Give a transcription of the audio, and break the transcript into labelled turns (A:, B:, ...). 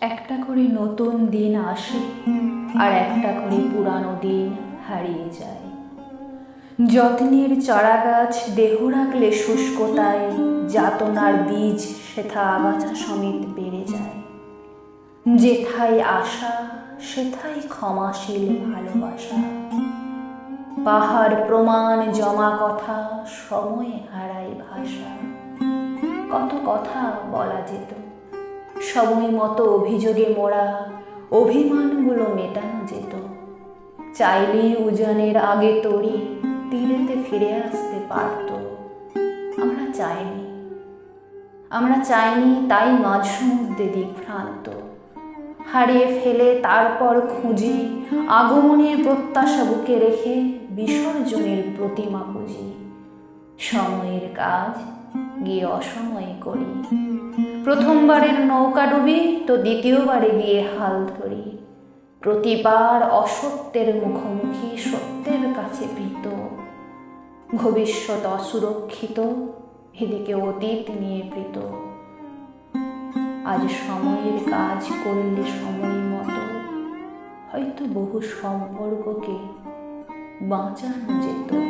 A: একটা করে নতুন দিন আসে আর একটা করে পুরানো দিন হারিয়ে যায়। যত্নের চারা গাছ দেহ রাখলে শুষ্কতায় যাতনার বীজ সেথা আগাছা সমেত বেড়ে যায়। যেথায় আশা, সেথায় ক্ষমাশীল ভালোবাসা। পাহাড় প্রমাণ জমা কথা সময়ে হারায় ভাষা। কত কথা বলা যেত। সময় মতো অভিযোগে মোড়া, অভিমানগুলো মেটানো যেত। চাইলেই উজানের আগে তরি তীরেতে ফিরে আসতে পারত। আমরা চাইনি। আমরা চাইনি তাই মাঝ সমুদ্রে দিকভ্রান্ত হারিয়ে ফেলে তারপর খুঁজি, আগমনের প্রত্যাশা বুকে রেখে বিসর্জনের প্রতিমা পুঁজি সময়ের কাজ গিয়ে অসময়ে করি। প্রথমবারের নৌকা ডুবি, তো দ্বিতীয়বারে গিয়ে হাল ধরি। প্রতিবার অসত্যের মুখোমুখি, সত্যের কাছে ভীত ভবিষ্যৎ অসুরক্ষিত, এদিকে অতীত নিয়ে প্রীত। আজ সময়ের কাজ করলে সময় মতো। হয়তো বহু সম্পর্ককে বাঁচানো যেত।